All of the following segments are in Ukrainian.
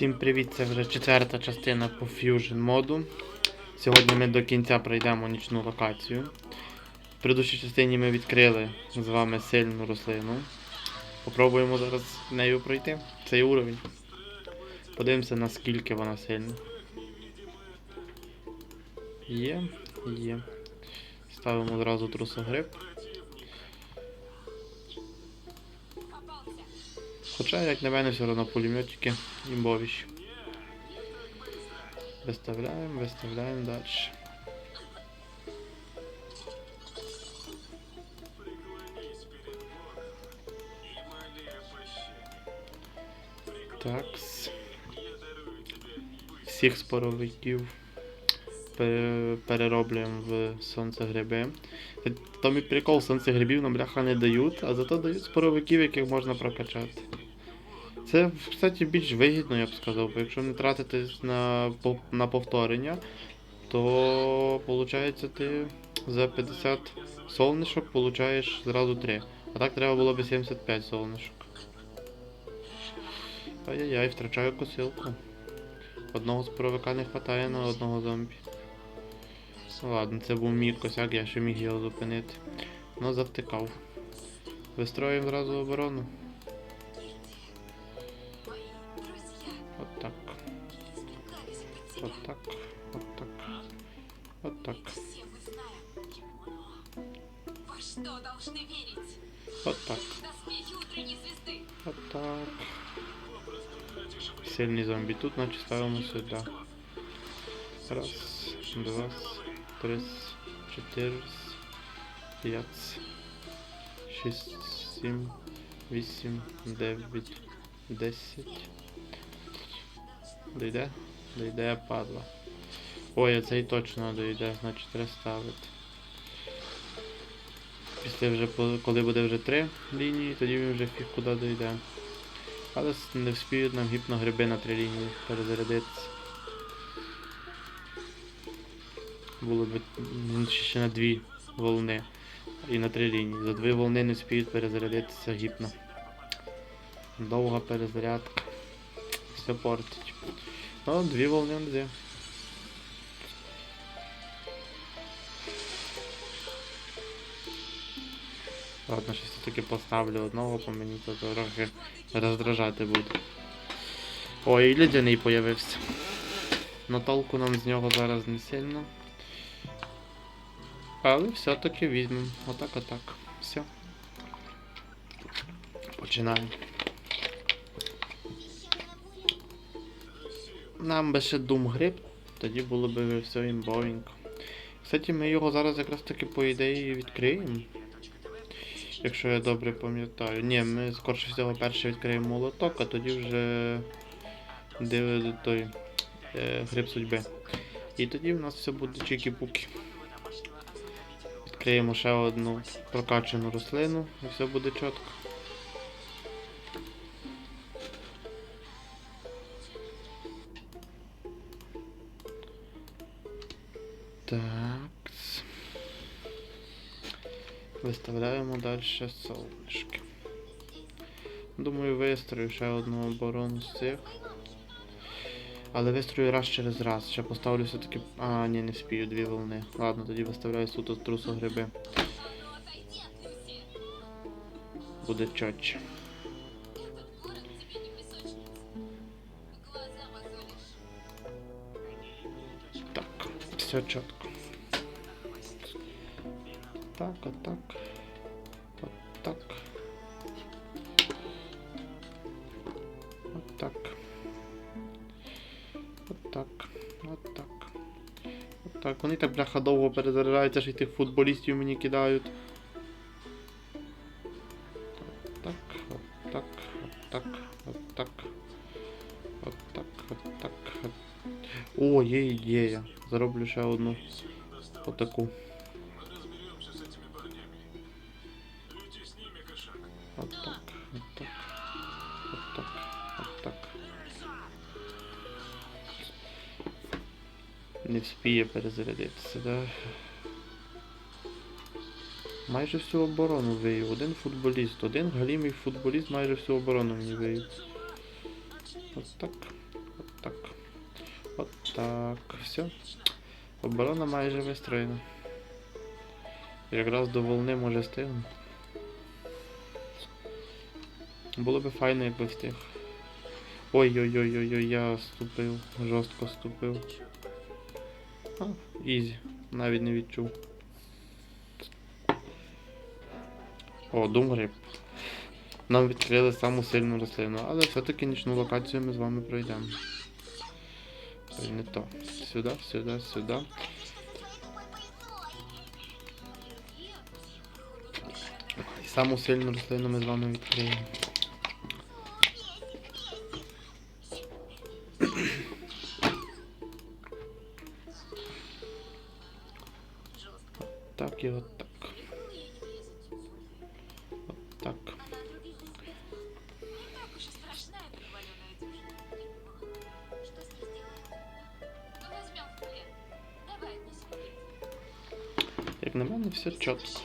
Всім привіт! Це вже четверта частина по Fusion моду. Сьогодні ми до кінця пройдемо нічну локацію. В предыдущій частині ми відкрили з вами сильну рослину. Попробуємо зараз нею пройти цей уровень. Подивимося наскільки вона сильна. Є, є. Ставимо одразу трусогриб. Хоча, як на мене, все одно пулеметики імбовіші. Виставляємо, виставляємо далі. Такс. Всіх споровиків пере- перероблюємо в сонцегриби. Там і прикол, сонцегрибів нам бляха не дають, а зато дають споровиків, яких можна прокачати. Це, кстати, більш вигідно, я б сказав, бо якщо не тратити на, на повторення, то виходить ти за 50 солнишок получаєш зразу 3. А так треба було б 75 солнишок. Ай-яй-яй, втрачаю косилку. Одного споровика не вистачає на одного зомбі. Ладно, це був мій косяк, я ще міг його зупинити. Ну завтикав. Вистроїмо зразу оборону. так. Вот так. Вот так. Все мы знаем. Во что должны верить? Вот так. Доспехи утренней звезды. Вот так. Сильний зомбі. Тут значить ставимо сюди. Раз, два, три, чотири, п'ять, шість, сім, вісім, дев'ять, десять. Дойде? Дойде, падла. Ой, цей точно дойде, значить треба ставити. Після вже, коли буде вже три лінії, тоді він вже фіг куди дойде. Але не вспіють нам гіпногриби на три лінії перезарядитися. Було б ще на дві волни. І на три лінії. За дві волни не вспіють перезарядитися гіпно. Довга перезарядка. Все портить. Ну, дві волни де. Ладно, щось таки поставлю одного, по мені то трохи роздражати буде. Ой, і лідяний появився. На толку нам з нього зараз не сильно. Але все-таки візьмемо. Отак, отак. Все. Починаємо. Нам би ще дум гриб, тоді було б все імбовенько. Кстати, ми його зараз якраз таки по ідеї відкриємо. Якщо я добре пам'ятаю. Ні, ми скорше всього перше відкриємо молоток, а тоді вже диви той е, гриб судьби. І тоді в нас все буде чікі-пуки. Відкриємо ще одну прокачану рослину і все буде чітко. Так. Виставляємо далі солнышки. Думаю, вистрою ще одну оборону з цих. Але вистрою раз через раз. Ще поставлю все-таки. А, ні, не спію дві волни. Ладно, тоді виставляю суто трусогриби. Буде чотче. Так, все чітко. Так, отак. Отак. Отак. Отак. Отак. Отак. Вони так бляха довго перезаряджаються, що й тих футболістів мені кидають. Отак, отак, отак. Отак, отак, отак. О, є ідея. Зароблю ще одну. Отаку. Не вспіє перезарядитися, да? Майже всю оборону вивів. Один футболіст, один галімий футболіст майже всю оборону мені вивів. Отак. От так. От так. Все. Оборона майже вистроєна. Якраз до волни може встигну. Було би файно, якби встиг. Ой-ой-ой-ой-ой, я ступив, жорстко ступив. А, ізі, навіть не відчув. О, Думгриб. Нам відкрили саму сильну рослину, але все-таки нічну локацію ми з вами пройдемо. Ой, не то. Сюди, сюди, сюди. Саму сильну рослину ми з вами відкриємо. На мене, все чітко.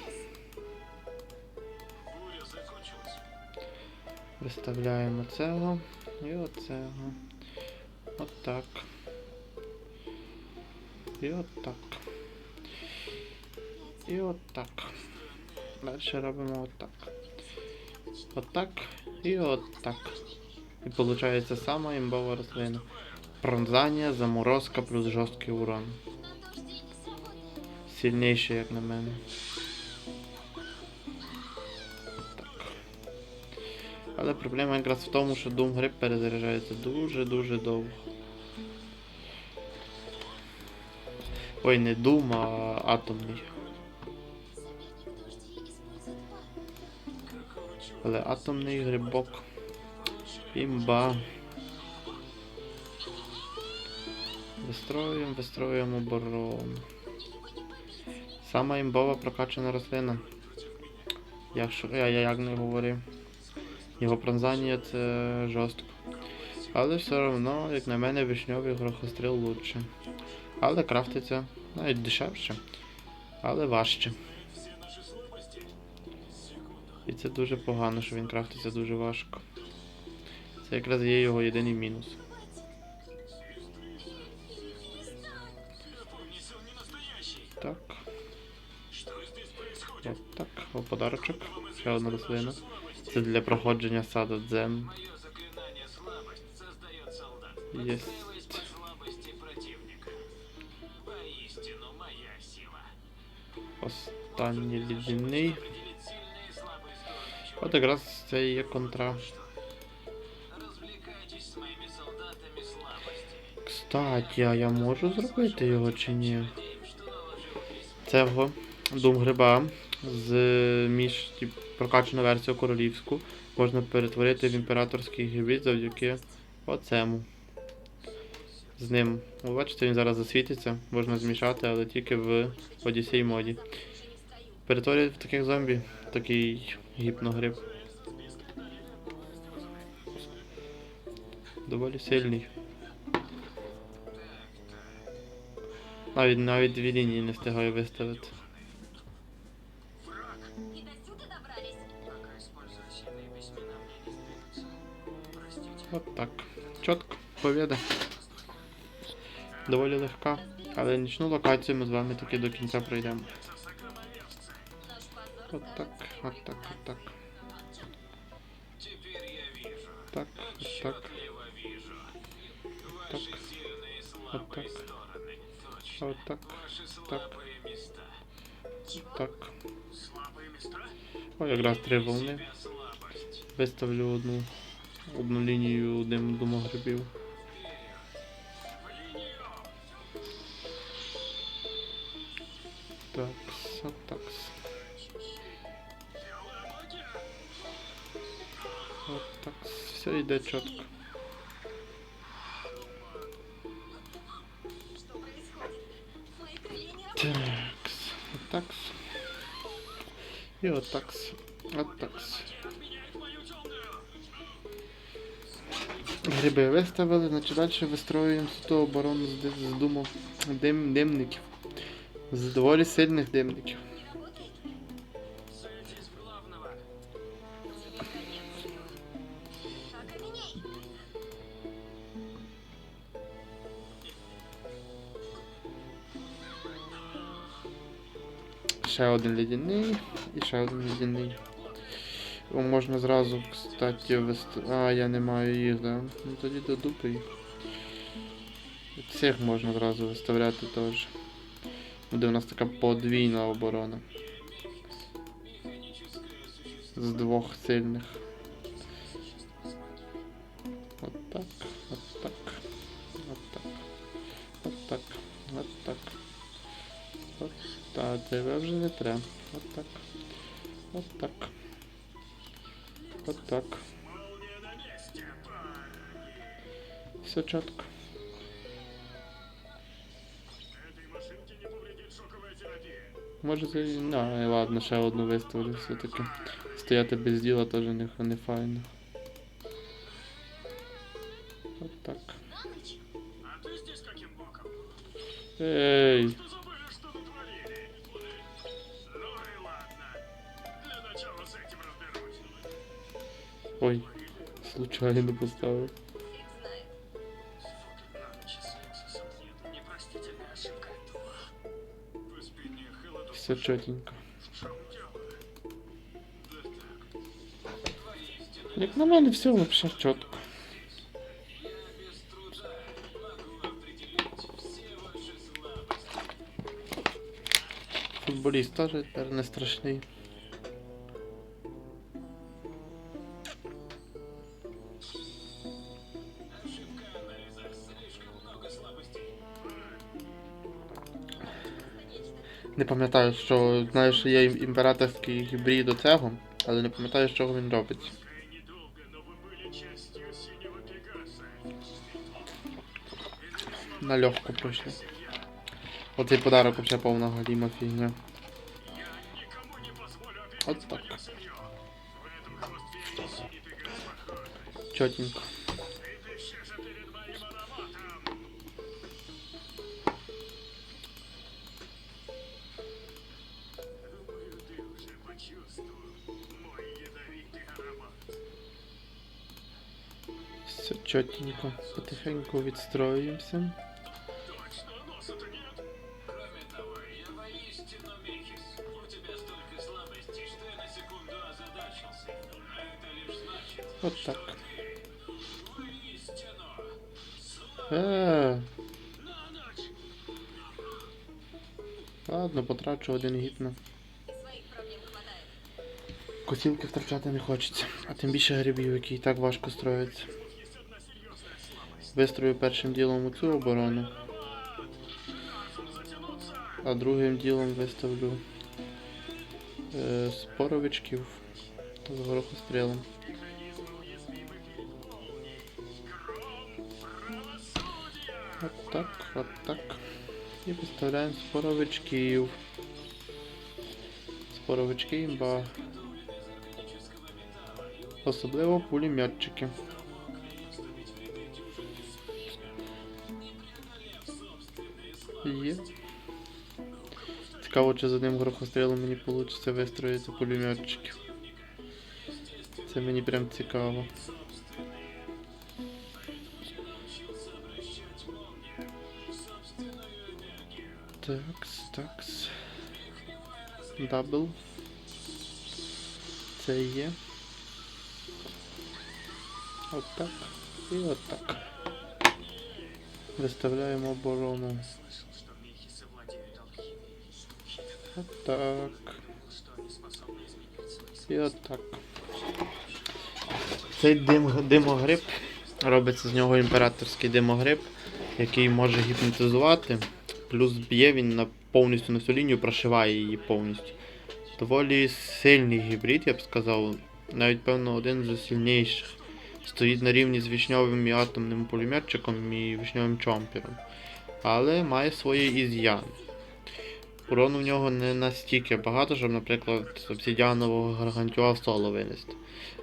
Виставляємо цього і оцього. Так. І от так. І от так. Далі робимо от так. От так і от так. І виходить сама імбова рослина. Пронзання, заморозка плюс жорсткий урон. Сильніший, як на мене. Так. Але проблема якраз в тому, що Doom гриб перезаряджається дуже-дуже довго. Ой, не Doom, а атомний. Але атомний грибок. Імба. Вистроюємо, вистроюємо оборону. Сама імбова прокачана рослина. Якщо я, я як не говорив. Його пронзання це жорстко. Але все одно, як на мене, вишньовий грохостріл лучше. Але крафтиться навіть дешевше, але важче. І це дуже погано, що він крафтиться дуже важко. Це якраз є його єдиний мінус. От так, о, подарочок. Ще одна рослина. Це для проходження саду дзен. Мое заклинание слабость создает солдат. Есть. Подстраиваясь под слабости противника. Воистину моя сила. Останній лідяний. Определить сильные и слабые стороны От якраз це і є контра. Развлекайтесь с моими солдатами слабости. Кстати, а я можу зробити його чи ні? Надеем, что наложил весь Цього дум гриба з між ті, прокачану версію королівську можна перетворити в імператорський гібрид завдяки оцему. З ним. Ви бачите, він зараз засвітиться, можна змішати, але тільки в Одіссей моді. Перетворюють в таких зомбі такий гіпногриб. Доволі сильний. Навіть навіть дві лінії не встигаю виставити. побіда. Доволі легка. Але нічну локацію ми з вами таки до кінця пройдемо. Наш позор От так, от так, от так. Теперь я вижу. Так, от так, Отчетливо вижу. Так. Ваши сильные и Вот слабые так. стороны. Точно. от так, Ваши так. слабые места. так. Слабые места? О, якраз три волни. Себя слабость. Виставлю одну, одну лінію одним думогрибів. Так, от так. От так. Все йде чітко. Такс, отакс. І отакс. Отакс. Гриби виставили, значить далі вистроюємо ту оборону з, ди- з думом дим, димників. З дворі сильних димників. Ще один лідяний і ще один лідяний. О, можна зразу, кстати, вести... А, я не маю їх, да. Ну тоді до дупи їх. Цих можна зразу виставляти теж. Буде у нас така подвійна оборона. З двох сильних. От так, от так, от так, от так, от так. От так, тебе вже не треба. От так. От так. От так. Все чітко. Може це. Ну, ладно, ще одну виставлю все-таки. Стояти без діла теж не, не файно. От так. На ночь? А ты здесь каким боком? Ей! Ты забыли, что Все чотенько. Як на мене все вообще слабости. Футболіст теж тепер не страшний. Не пам'ятаю, що знаю, що є імператорський гібрид до цього, але не пам'ятаю, чого він робить. На легко пройшли. Оцей подарок взагалі повна галіма фігня. Обидеть так. мою это лишь значит, От так. воистину Е, На ночь. ладно, потрачу один гід на. Косілки втрачати не хочеться. А тим більше грибів, які і так важко слабость. Вистрою першим ділом цю оборону, а другим ділом виставлю е, споровичків з горохострілом. От так, от так. І виставляємо споровичків. Споровички імба. Особливо пулеметчики. Є. Цікаво, чи з одним горохострілом мені вийде вистроїти пулеметчиків. Це мені прям цікаво. Такс, такс. Дабл. Це є. Отак. І отак. Виставляємо оборону. Слышал, что мехисы владеют алхимией. Отак. Что они способны изменить свой свет. І отак. Цей дим, димогриб робиться з нього імператорський димогриб, який може гіпнотизувати, плюс б'є він на повністю на всю лінію, прошиває її повністю. Доволі сильний гібрид, я б сказав, навіть певно один з сильніших. Стоїть на рівні з вишньовим і атомним пулеметчиком і вишньовим чомпером. Але має свої із'яни. Урону в нього не настільки багато, щоб, наприклад, обсідіанового гаргантюа в соло винести.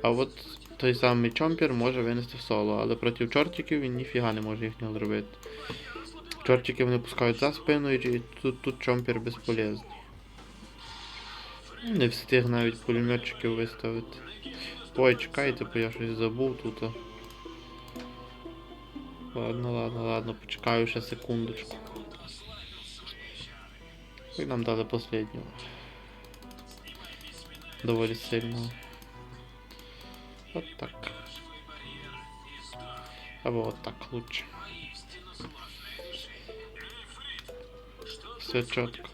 А от той самий чомпер може винести в соло, але проти чортиків він ніфіга не може їхнього зробити. Чортики вони пускають за спиною, і тут, тут чомпер безполезний. Не встиг навіть пулеметчиків виставити. Ой, чекайте, бо я щось забув тут. Ладно, ладно, ладно, почекаю ще секундочку. І нам дали последнього. доволі сильного. От так. Або от так лучше. Все чітко.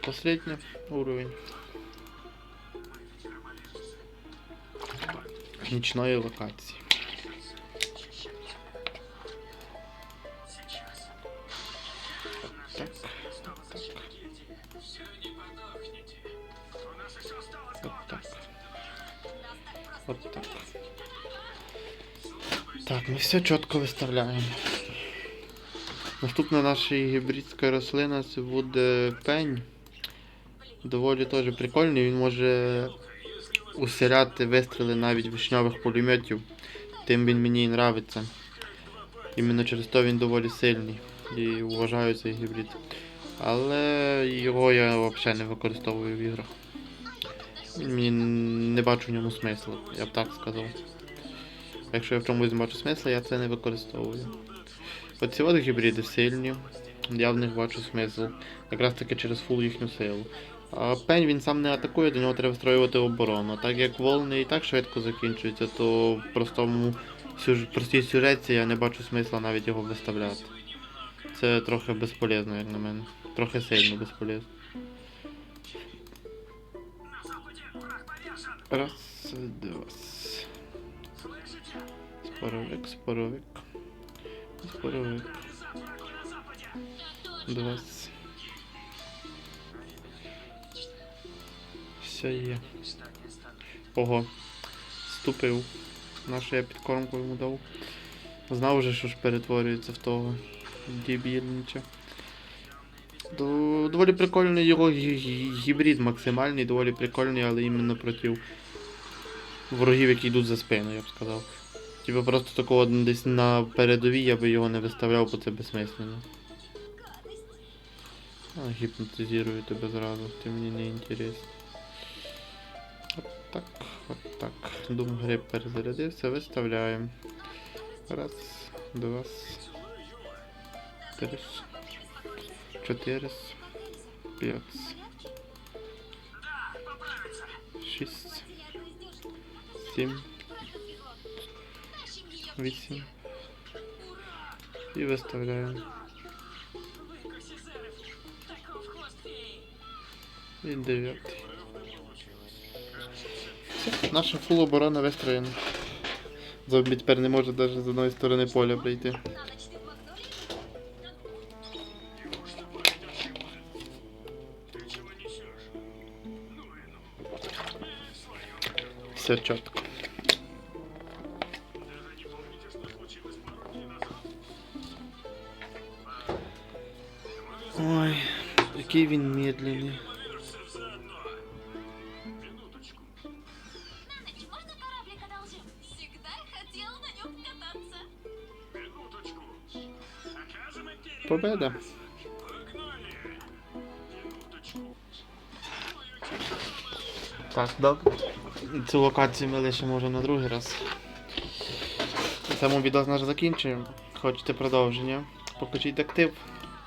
Последний уровень. Нічної локації. Так, осталось так. Нас так. Так, ми все чітко виставляємо. Наступна наша гібридська рослина це буде пень. Доволі теж прикольний, він може усиляти вистріли навіть вишньових пулеметів. Тим він мені і нравиться. Іменно через то він доволі сильний і вважаю цей гібрид. Але його я взагалі не використовую в іграх. Мені не бачу в ньому смисла, я б так сказав. Якщо я в чомусь бачу смисл, я це не використовую. Оці от гібриди сильні, я в них бачу смисл. Якраз таки через фул їхню силу. Пень він сам не атакує, до нього треба встроювати оборону. Так як волни і так швидко закінчуються, то в простому сюж... простій сюжетці я не бачу смисла навіть його виставляти. Це трохи безполезно, як на мене. Трохи сильно безполезно. Раз, два. Споровик, споровик. Споровик. Два. Все є. Ого. Ступив. Нашу я підкормку йому дав. Знав вже, що ж перетворюється в того дебільнича. До- Доволі прикольний його гі- гі- гібрид максимальний, доволі прикольний, але іменно проти ворогів, які йдуть за спину, я б сказав. Типа просто такого десь на передовій я би його не виставляв, бо це безсмислено. А, гіпнотизирую тебе зразу, ти мені не інтересний. Так, от так. Дум гриб перезарядився, виставляємо. Раз, два, три, чотири, п'ять, шість, сім, вісім. І виставляємо. І дев'ятий. Все, наша фул оборона вистроєна. Зомбі тепер не може навіть з одної сторони поля прийти. На ночь ты в Макдональдсе? Неужто Победа. Так, добре. Цю локацію ми лишимо вже на другий раз. Цьому відео наш закінчуємо. Хочете продовження? Покажіть актив.